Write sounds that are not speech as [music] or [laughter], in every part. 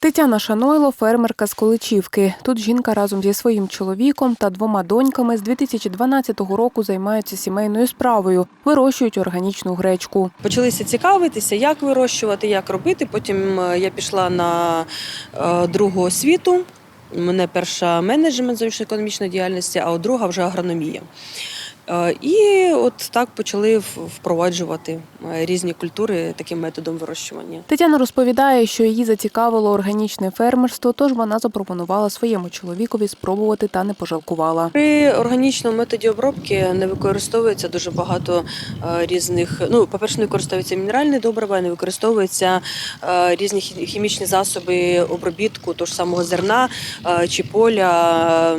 Тетяна Шанойло – фермерка з Количівки. Тут жінка разом зі своїм чоловіком та двома доньками з 2012 року займаються сімейною справою – вирощують органічну гречку. Почалися цікавитися, як вирощувати, як робити. Потім е, я пішла на е, другу освіту. У мене перша менеджмент зовнішньоекономічної діяльності, а от друга вже агрономія. Е, І от так почали впроваджувати е, різні культури таким методом вирощування. Тетяна розповідає, що її зацікавило органічне фермерство, тож вона запропонувала своєму чоловікові спробувати та не пожалкувала. При органічному методі обробки не використовується дуже багато е, різних. Ну, по-перше, не використовується мінеральне добрива, не використовуються е, різні хімічні засоби обробітку того ж самого зерна чи поля,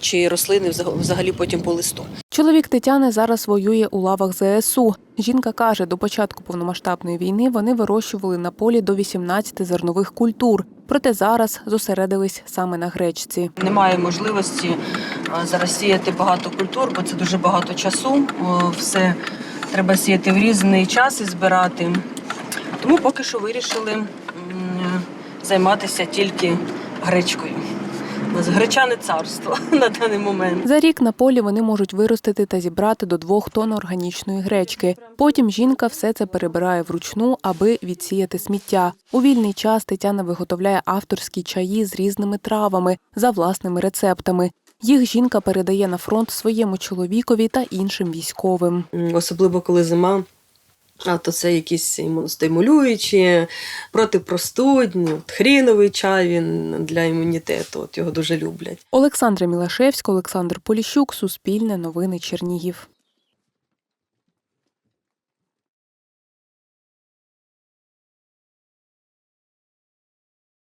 чи рослини взаг- взагалі потім по листу. Чоловік Тетяни зараз воює у лавах ЗСУ. Жінка каже, до початку повномасштабної війни вони вирощували на полі до 18 зернових культур. Проте зараз зосередились саме на гречці. Немає можливості е, зараз сіяти багато культур, бо це дуже багато часу. Все треба сіяти в різний час і збирати. Тому поки що вирішили займатися тільки гречкою. У нас гречане царство [laughs] на даний момент. За рік на полі вони можуть виростити та зібрати до двох тонн органічної гречки. Потім жінка все це перебирає вручну, аби відсіяти сміття. У вільний час Тетяна виготовляє авторські чаї з різними травами за власними рецептами. Їх жінка передає на фронт своєму чоловікові та іншим військовим. Особливо коли зима. А то це якісь імуностимулюючі, протипростудні, от хріновий чай він для імунітету. От його дуже люблять. Олександра Мілашевська, Олександр Поліщук, Суспільне новини Чернігів.